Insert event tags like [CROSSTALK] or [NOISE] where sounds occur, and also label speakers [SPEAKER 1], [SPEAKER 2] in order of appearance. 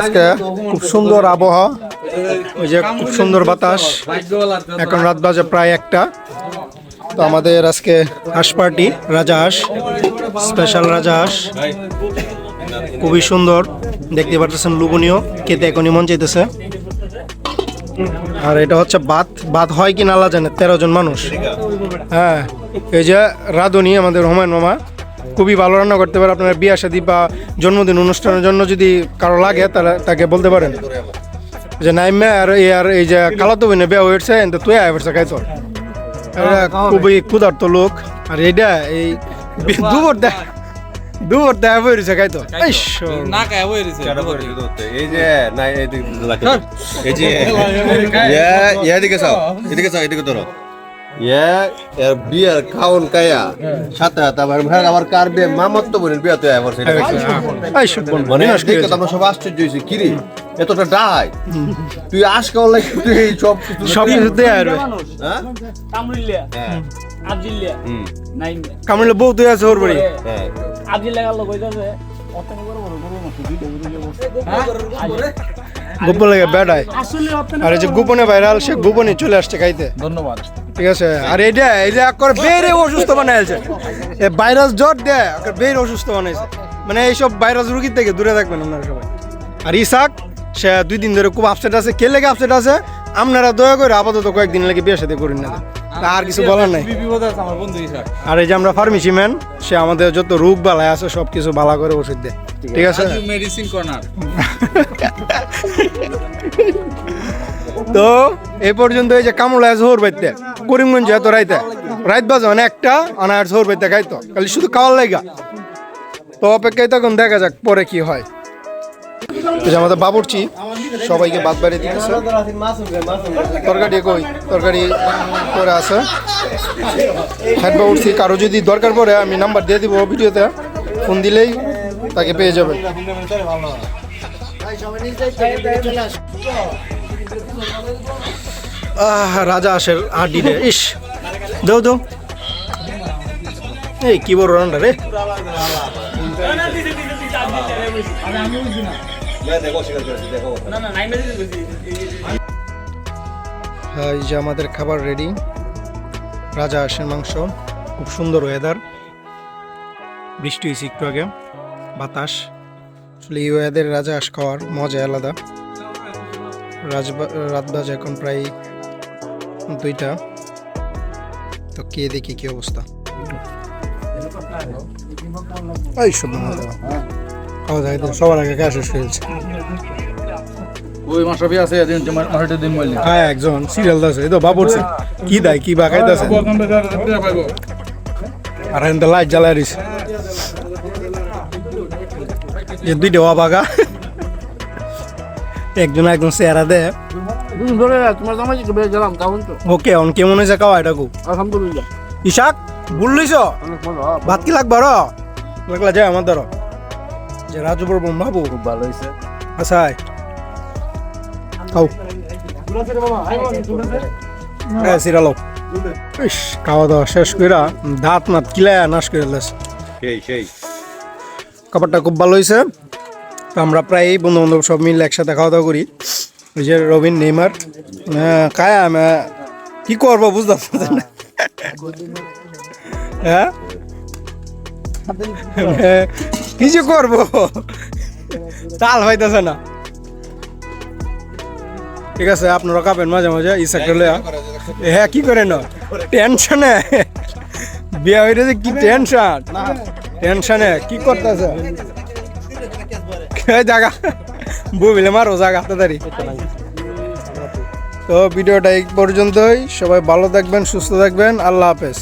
[SPEAKER 1] আজকে খুব সুন্দর আবহাওয়া, ওই যে খুব সুন্দর বাতাস, এখন রাত বাজে প্রায় একটা। তো আমাদের আজকে হাঁস পার্টি, রাজা হাঁস স্পেশাল রাজা হাঁস। খুবই সুন্দর, দেখতে পাচ্ছেন লুবনীয় খেতে এখনই মন চাইতেছে। আর এটা হচ্ছে বাত বাত হয় কি নালা জানে, তেরো জন মানুষ। হ্যাঁ এই যে রাধুনি আমাদের হুমায়ুন মামা। খুবই ভালো রান্না করতে পারে। আপনার বিয়া শাদী বা জন্মদিন অনুষ্ঠানের জন্য যদি কারও লাগে তাহলে তাকে বলতে পারেন। যে নাইমে আর এই আর এই যে কালাতো বইনে বিয়া হয়েছে কিন্তু তুই আয় পড়ছে খাইতো এরা খুবই ক্ষুধার্ত লোক। আর এইটা এই দুবর দেয় দুবর দেয় হয়েছে খাইতো এই।
[SPEAKER 2] না বই
[SPEAKER 3] যে না এদিকে এই যে [LAUGHS] এদিকে চাও এদিকে চাও এদিকে ধরো। বিয়ার খাওন কায়া সাথে সাথে আবার ভাই আমার কার বিয়ে? মামাত তো বোনের বিয়ে তো আবার সেটা
[SPEAKER 1] এই শোন, বোন,
[SPEAKER 3] মানে দেখে আমরা সব আশ্চর্য হয়েছি। কিরে এতটা ডাই তুই আস কেমন লাগে তুই এই সব
[SPEAKER 1] সব কিছু দেয় আর।
[SPEAKER 3] হ্যাঁ?
[SPEAKER 4] কামড়িল্লা
[SPEAKER 3] হ্যাঁ।
[SPEAKER 4] আবজিল্লা
[SPEAKER 1] বউ তুই আছে ওর বাড়ি।
[SPEAKER 3] হ্যাঁ।
[SPEAKER 4] আবজিল্লা গেল কইতাছে
[SPEAKER 1] গোপন লাগে বেড়ায়। আর যে গোপনে ভাইরাল সে গোপনে চলে আসছে খাইতে।
[SPEAKER 2] ধন্যবাদ।
[SPEAKER 1] ঠিক আছে? আর এইটা এই যে একবার বেড়ে অসুস্থ বানাইছে। এই ভাইরাস জ্বর দেয় বেড়ে অসুস্থ বানাইছে। মানে এইসব ভাইরাস রুগীর থেকে দূরে থাকবেন আপনারা সবাই। আর ইসাক সে দুই দিন ধরে খুব আপসেট আছে। কে লেগে আপসেট আছে? আপনারা দয়া করে আপাতত কয়েকদিন লাগে বিয়ের সাথে করেন না। আর কিছু বলার নাই।
[SPEAKER 2] বিপদ আছে আমার বন্ধু হিসাব
[SPEAKER 1] আর এই যে আমরা ফার্মেসি ম্যান সে আমাদের যত রোগ বালায় আছে সব কিছু ভালো করে ওষুধ দেয় ঠিক আছে?
[SPEAKER 2] মেডিসিন কর্নার [LAUGHS]
[SPEAKER 1] তো এই পর্যন্ত এই যে কামড়া জোর বাইতে। করিমগঞ্জ এত রাইতে। রাইত বাজে মানে একটা আনার জোর বাইতে খাইতো। খালি শুধু খাওয়ার লাইগা। তো অপেক্ষায় তখন দেখা যাক পরে কি হয়। আমাদের বাবুরচি, সবাইকে বাদ বাড়িয়ে দিতেছে। তরকারি কই? তরকারি করে আছে। হ্যাঁ বাবুরচি, কারও যদি দরকার পড়ে, আমি নাম্বার দিয়ে দিব ভিডিওতে। ফোন দিলেই তাকে পেয়ে যাবেন আহ রাজা আসের আডি রে ইস দেও দেও। এই কি বড় রান্না রে। হ্যাঁ, এই যে আমাদের খাবার রেডি রাজা হাঁসের মাংস খুব সুন্দর ওয়েদার বৃষ্টি হয়েছে একটু আগে বাতাস। আসলে এই ওয়েদারে রাজা হাঁস খাওয়ার মজা আলাদা। রাজ রাত বাজে এখন প্রায় দুইটা। তো কে দেখি কি অবস্থা? এই সব খাওয়া দাওয়া একদম সবার আগে কাজ শেষ হয়েছে
[SPEAKER 2] ওই মাসবি আছে দিন মাসটা দিন মইলে
[SPEAKER 1] হ্যাঁ একজন সিরিয়াল দাস এই তো বাবুরছে কি দেয় কি বা খাইতেছে? আর এখন তো লাইট জ্বালাই দিছে। যে দুইটা অবাগা একজন একজন চেহারা দেয়।
[SPEAKER 4] ধরে তোমার জামাই কে গেলাম কেমন তো?
[SPEAKER 1] ওকে অন কেমন হয়েছে খাওয়া
[SPEAKER 4] আলহামদুলিল্লাহ।
[SPEAKER 1] ইশাক ভাত কি লাগবে র লাগলা যায় আমার ধরো। যে রাজু বাবু।
[SPEAKER 3] খুব ভালো হয়েছে।
[SPEAKER 1] আচ্ছা খাও হ্যাঁ সিরালো ইস খাওয়া দাওয়া শেষ কইরা দাঁত মাত কিলা নাশ করে লাস।
[SPEAKER 3] সেই সেই।
[SPEAKER 1] খাবারটা খুব ভালো হয়েছে আমরা প্রায় বন্ধু বান্ধব সব মিলে একসাথে খাওয়া দাওয়া করি। যে রবিন নেইমার। কায়া আমি কি করব বুঝতে পারছি না। হ্যাঁ? হ্যাঁ, কিছু করব। তাল হইতেছে না। ঠিক আছে আপনারা খাবেন মাঝে মাঝে ইচ্ছা করলে হ্যাঁ কি করে না টেনশনে। বিয়া হইতে যে কি টেনশন? টেনশনে কি করতেছে? জায়গা। বুঝলে মারো জায়গা তাড়াতাড়ি তো ভিডিওটা এই পর্যন্তই। সবাই ভালো থাকবেন, সুস্থ থাকবেন। আল্লাহ হাফেজ।